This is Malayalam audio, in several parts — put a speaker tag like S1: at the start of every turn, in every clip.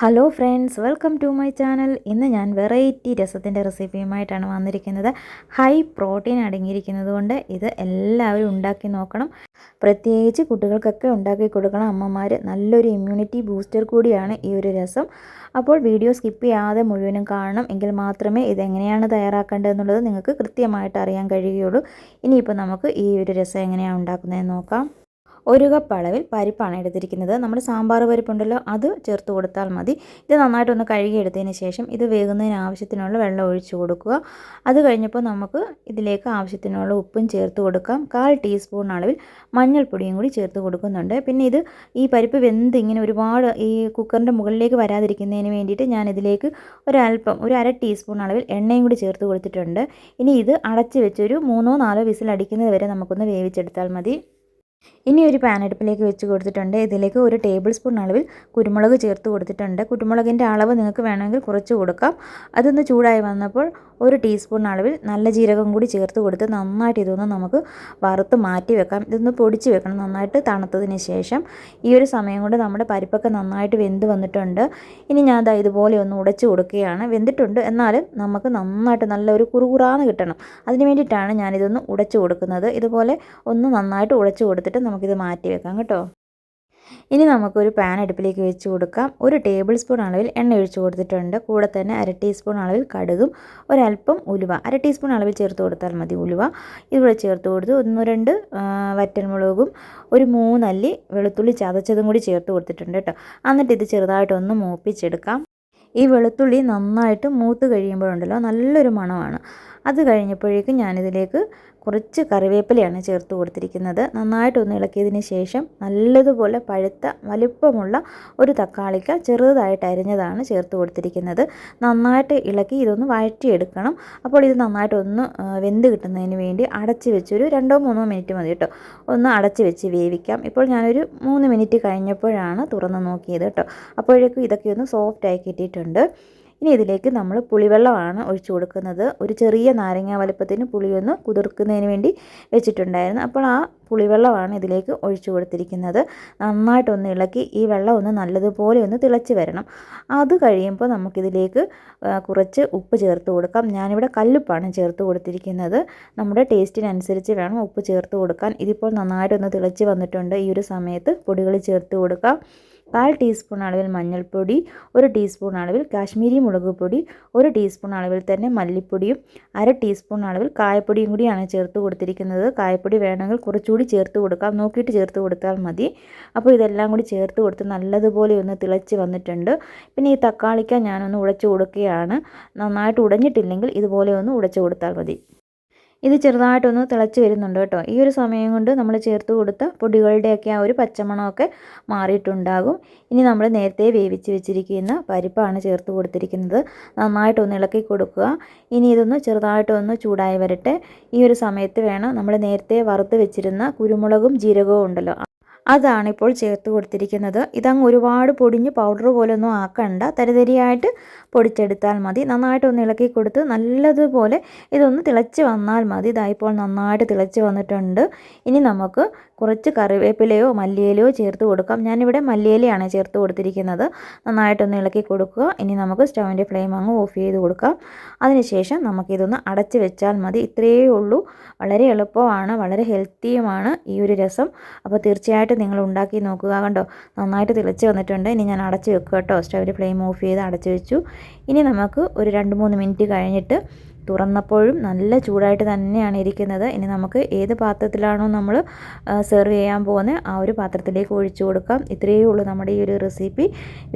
S1: Hello friends welcome to my channel ഇന്ന് ഞാൻ വെറൈറ്റി രസത്തിന്റെ റെസിപ്പിയുമായിട്ടാണ് വന്നിരിക്കുന്നത്. ഹൈ പ്രോട്ടീൻ അടങ്ങിയിരിക്കുന്നത് കൊണ്ട് ഇത് എല്ലാവരും ഉണ്ടാക്കി നോക്കണം. പ്രത്യേകിച്ച് കുട്ടികൾക്കൊക്കെ ഉണ്ടാക്കി കൊടുക്കണം. അമ്മമാർ നല്ലൊരു ഇമ്മ്യൂണിറ്റി ബൂസ്റ്റർ കൂടിയാണ് ഈ ഒരു രസം. അപ്പോൾ വീഡിയോ സ്കിപ്പ് ചെയ്യാതെ മുഴുവനും കാണണം. എങ്കിൽ മാത്രമേ ഇതെങ്ങനെയാണ് തയ്യാറാക്കേണ്ടതെന്നുള്ളത് നിങ്ങൾക്ക് കൃത്യമായിട്ട് അറിയാൻ കഴിയുകയുള്ളൂ. ഇനിയിപ്പോൾ നമുക്ക് ഈ ഒരു രസം എങ്ങനെയാണ് ഉണ്ടാക്കുന്നതെന്ന് നോക്കാം. ഒരു കപ്പ് അളവിൽ പരിപ്പാണ് എടുത്തിരിക്കുന്നത്. നമ്മൾ സാമ്പാർ പരിപ്പുണ്ടല്ലോ അത് ചേർത്ത് കൊടുത്താൽ മതി. ഇത് നന്നായിട്ടൊന്ന് കഴുകിയെടുത്തതിന് ശേഷം ഇത് വേകുന്നതിന് ആവശ്യത്തിനുള്ള വെള്ളം ഒഴിച്ചു കൊടുക്കുക. അത് കഴിഞ്ഞപ്പോൾ നമുക്ക് ഇതിലേക്ക് ആവശ്യത്തിനുള്ള ഉപ്പും ചേർത്ത് കൊടുക്കാം. കാൽ ടീസ്പൂൺ അളവിൽ മഞ്ഞൾപ്പൊടിയും കൂടി ചേർത്ത് കൊടുക്കുന്നുണ്ട്. പിന്നെ ഇത് ഈ പരിപ്പ് വെന്ത് ഇങ്ങനെ ഒരുപാട് ഈ കുക്കറിന്റെ മുകളിലേക്ക് വരാതിരിക്കുന്നതിന് വേണ്ടിയിട്ട് ഞാൻ ഇതിലേക്ക് ഒരല്പം ഒരു അര ടീസ്പൂൺ അളവിൽ എണ്ണയും കൂടി ചേർത്ത് കൊടുത്തിട്ടുണ്ട്. ഇനി ഇത് അടച്ച് വെച്ചൊരു മൂന്നോ നാലോ വിസിൽ അടിക്കുന്നത് വരെ നമുക്കൊന്ന് വേവിച്ചെടുത്താൽ മതി. ഇനി ഒരു പാൻ അടുപ്പിലേക്ക് വെച്ച് കൊടുത്തിട്ടുണ്ട്. ഇതിലേക്ക് ഒരു ടേബിൾ സ്പൂൺ അളവിൽ കുരുമുളക് ചേർത്ത് കൊടുത്തിട്ടുണ്ട്. കുരുമുളകിന്റെ അളവ് നിങ്ങൾക്ക് വേണമെങ്കിൽ കുറച്ച് കൊടുക്കാം. അതൊന്ന് ചൂടായി വന്നപ്പോൾ ഒരു ടീസ്പൂൺ അളവിൽ നല്ല ജീരകം കൂടി ചേർത്ത് കൊടുത്ത് നന്നായിട്ട് ഇതൊന്ന് നമുക്ക് വറുത്ത് മാറ്റി വെക്കാം. ഇതൊന്ന് പൊടിച്ച് വെക്കണം. നന്നായിട്ട് തണുത്തതിന് ശേഷം ഈ ഒരു സമയം കൊണ്ട് നമ്മുടെ പരിപ്പൊക്കെ നന്നായിട്ട് വെന്ത് വന്നിട്ടുണ്ട്. ഇനി ഞാൻ അത് ഇതുപോലെ ഒന്ന് ഉടച്ച് കൊടുക്കുകയാണ്. വെന്തിട്ടുണ്ട്. എന്നാലും നമുക്ക് നന്നായിട്ട് നല്ലൊരു കുറുകുറാന്ന് കിട്ടണം. അതിന് വേണ്ടിയിട്ടാണ് ഞാനിതൊന്ന് ഉടച്ച് കൊടുക്കുന്നത്. ഇതുപോലെ ഒന്ന് നന്നായിട്ട് ഉടച്ച് കൊടുത്തിട്ട് നമുക്കിത് മാറ്റി വെക്കാം കേട്ടോ. ഇനി നമുക്കൊരു പാൻ അടുപ്പിലേക്ക് വെച്ച് കൊടുക്കാം. ഒരു ടേബിൾ സ്പൂൺ അളവിൽ എണ്ണ ഒഴിച്ച് കൊടുത്തിട്ടുണ്ട്. കൂടെ തന്നെ അര ടീസ്പൂൺ അളവിൽ കടുകും ഒരല്പം ഉലുവ അര ടീസ്പൂൺ അളവിൽ ചേർത്ത് കൊടുത്താൽ മതി ഉലുവ. ഇവിടെ ചേർത്ത് കൊടുത്ത് ഒന്ന് രണ്ട് വറ്റൽമുളകും ഒരു മൂന്നല്ലി വെളുത്തുള്ളി ചതച്ചതും കൂടി ചേർത്ത് കൊടുത്തിട്ടുണ്ട് കേട്ടോ. എന്നിട്ട് ഇത് ചെറുതായിട്ടൊന്ന് മൂപ്പിച്ചെടുക്കാം. ഈ വെളുത്തുള്ളി നന്നായിട്ട് മൂത്ത് കഴിയുമ്പോഴുണ്ടല്ലോ നല്ലൊരു മണമാണ്. അത് കഴിഞ്ഞപ്പോഴേക്കും ഞാനിതിലേക്ക് കുറച്ച് കറിവേപ്പിലയാണ് ചേർത്ത് കൊടുത്തിരിക്കുന്നത്. നന്നായിട്ടൊന്ന് ഇളക്കിയതിന് ശേഷം നല്ലതുപോലെ പഴുത്ത വലുപ്പമുള്ള ഒരു തക്കാളിക്ക ചെറുതായിട്ട് അരിഞ്ഞതാണ് ചേർത്ത് കൊടുത്തിരിക്കുന്നത്. നന്നായിട്ട് ഇളക്കി ഇതൊന്ന് വഴറ്റിയെടുക്കണം. അപ്പോൾ ഇത് നന്നായിട്ടൊന്ന് വെന്ത് കിട്ടുന്നതിന് വേണ്ടി അടച്ച് വെച്ചൊരു രണ്ടോ മൂന്നോ മിനിറ്റ് മതി കേട്ടോ. ഒന്ന് അടച്ച് വെച്ച് വേവിക്കാം. ഇപ്പോൾ ഞാനൊരു മൂന്ന് മിനിറ്റ് കഴിഞ്ഞപ്പോഴാണ് തുറന്ന് നോക്കിയത് കേട്ടോ. അപ്പോഴേക്കും ഇതൊക്കെ ഒന്ന് സോഫ്റ്റായി കിട്ടിയിട്ടുണ്ട്. ഇനി ഇതിലേക്ക് നമ്മൾ പുളിവെള്ളമാണ് ഒഴിച്ചു കൊടുക്കുന്നത്. ഒരു ചെറിയ നാരങ്ങ വലുപ്പത്തിന് പുളിയൊന്ന് കുതിർക്കുന്നതിന് വേണ്ടി വെച്ചിട്ടുണ്ടായിരുന്നു. അപ്പോൾ ആ പുളിവെള്ളമാണ് ഇതിലേക്ക് ഒഴിച്ചു കൊടുത്തിരിക്കുന്നത്. നന്നായിട്ടൊന്ന് ഇളക്കി ഈ വെള്ളം ഒന്ന് നല്ലതുപോലെ ഒന്ന് തിളച്ച് വരണം. അത് കഴിയുമ്പോൾ നമുക്കിതിലേക്ക് കുറച്ച് ഉപ്പ് ചേർത്ത് കൊടുക്കാം. ഞാനിവിടെ കല്ലുപ്പാണ് ചേർത്ത് കൊടുത്തിരിക്കുന്നത്. നമ്മുടെ ടേസ്റ്റിനനുസരിച്ച് വേണം ഉപ്പ് ചേർത്ത് കൊടുക്കാൻ. ഇതിപ്പോൾ നന്നായിട്ടൊന്ന് തിളച്ച് വന്നിട്ടുണ്ട്. ഈ ഒരു സമയത്ത് പൊടികൾ ചേർത്ത് കൊടുക്കാം. കാൽ ടീസ്പൂൺ അളവിൽ മഞ്ഞൾപ്പൊടി ഒരു ടീസ്പൂൺ അളവിൽ കാശ്മീരി മുളക് പൊടി ഒരു ടീസ്പൂൺ അളവിൽ തന്നെ മല്ലിപ്പൊടിയും അര ടീസ്പൂൺ അളവിൽ കായപ്പൊടിയും കൂടിയാണ് ചേർത്ത് കൊടുത്തിരിക്കുന്നത്. കായപ്പൊടി വേണമെങ്കിൽ കുറച്ചുകൂടി ചേർത്ത് കൊടുക്കാം. നോക്കിയിട്ട് ചേർത്ത് കൊടുത്താൽ മതി. അപ്പോൾ ഇതെല്ലാം കൂടി ചേർത്ത് കൊടുത്ത് നല്ലതുപോലെ ഒന്ന് തിളച്ച് വന്നിട്ടുണ്ട്. പിന്നെ ഈ തക്കാളിക്ക ഞാനൊന്ന് ഉടച്ചു കൊടുക്കുകയാണ്. നന്നായിട്ട് ഉടഞ്ഞിട്ടില്ലെങ്കിൽ ഇതുപോലെ ഒന്ന് ഉടച്ചു കൊടുത്താൽ മതി. ഇത് ചെറുതായിട്ടൊന്ന് തിളച്ച് വരുന്നുണ്ട് കേട്ടോ. ഈ ഒരു സമയം കൊണ്ട് നമ്മൾ ചേർത്ത് കൊടുത്ത പൊടികളുടെയൊക്കെ ആ ഒരു പച്ചമണമൊക്കെ മാറിയിട്ടുണ്ടാകും. ഇനി നമ്മൾ നേരത്തെ വേവിച്ച് വെച്ചിരിക്കുന്ന പരിപ്പാണ് ചേർത്ത് കൊടുത്തിരിക്കുന്നത്. നന്നായിട്ടൊന്ന് ഇളക്കി കൊടുക്കുക. ഇനി ഇതൊന്ന് ചെറുതായിട്ടൊന്ന് ചൂടായി വരട്ടെ. ഈ ഒരു സമയത്ത് വേണം നമ്മൾ നേരത്തെ വറുത്ത് വെച്ചിരുന്ന കുരുമുളകും ജീരകവും ഉണ്ടല്ലോ അതാണ് ഇപ്പോൾ ചേർത്ത് കൊടുത്തിരിക്കുന്നത്. ഇതങ്ങ് ഒരുപാട് പൊടിഞ്ഞ് പൗഡർ പോലൊന്നും ആക്കണ്ട. തരിതരിയായിട്ട് പൊടിച്ചെടുത്താൽ മതി. നന്നായിട്ടൊന്ന് ഇളക്കി കൊടുത്ത് നല്ലതുപോലെ ഇതൊന്ന് തിളച്ച് വന്നാൽ മതി. ഇതായിപ്പോൾ നന്നായിട്ട് തിളച്ച് വന്നിട്ടുണ്ട്. ഇനി നമുക്ക് കുറച്ച് കറിവേപ്പിലയോ മല്ലിയിലയോ ചേർത്ത് കൊടുക്കാം. ഞാനിവിടെ മല്ലിയിലയാണ് ചേർത്ത് കൊടുത്തിരിക്കുന്നത്. നന്നായിട്ടൊന്ന് ഇളക്കി കൊടുക്കുക. ഇനി നമുക്ക് സ്റ്റൗവിന്റെ ഫ്ലെയിം അങ്ങ് ഓഫ് ചെയ്ത് കൊടുക്കാം. അതിനുശേഷം നമുക്കിതൊന്ന് അടച്ച് വെച്ചാൽ മതി. ഇത്രയേ ഉള്ളൂ. വളരെ എളുപ്പമാണ്. വളരെ ഹെൽത്തിയുമാണ് ഈ ഒരു രസം. അപ്പോൾ തീർച്ചയായിട്ടും നിങ്ങൾ ഉണ്ടാക്കി നോക്കുക. കണ്ടോ? നന്നായിട്ട് തിളച്ച് വന്നിട്ടുണ്ട്. ഇനി ഞാൻ അടച്ച് വെക്കുക കേട്ടോ. സ്റ്റൗവിന്റെ ഫ്ലെയിം ഓഫ് ചെയ്ത് അടച്ച് വെച്ചു. ഇനി നമുക്ക് ഒരു രണ്ട് മൂന്ന് മിനിറ്റ് കഴിഞ്ഞിട്ട് തുറന്നപ്പോഴും നല്ല ചൂടായിട്ട് തന്നെയാണ് ഇരിക്കുന്നത്. ഇനി നമുക്ക് ഏത് പാത്രത്തിലാണോ നമ്മൾ സെർവ് ചെയ്യാൻ പോകുന്നത് ആ ഒരു പാത്രത്തിലേക്ക് ഒഴിച്ചു കൊടുക്കാം. ഇത്രയേ ഉള്ളൂ നമ്മുടെ ഈ ഒരു റെസിപ്പി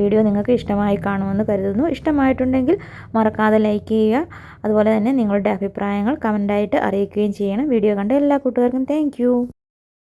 S1: വീഡിയോ നിങ്ങൾക്ക് ഇഷ്ടമായി കാണുമെന്ന് കരുതുന്നു. ഇഷ്ടമായിട്ടുണ്ടെങ്കിൽ മറക്കാതെ ലൈക്ക് ചെയ്യുക. അതുപോലെ തന്നെ നിങ്ങളുടെ അഭിപ്രായങ്ങൾ കമന്റായിട്ട് അറിയിക്കുകയും ചെയ്യണം. വീഡിയോ കണ്ട എല്ലാ കൂട്ടുകാർക്കും താങ്ക്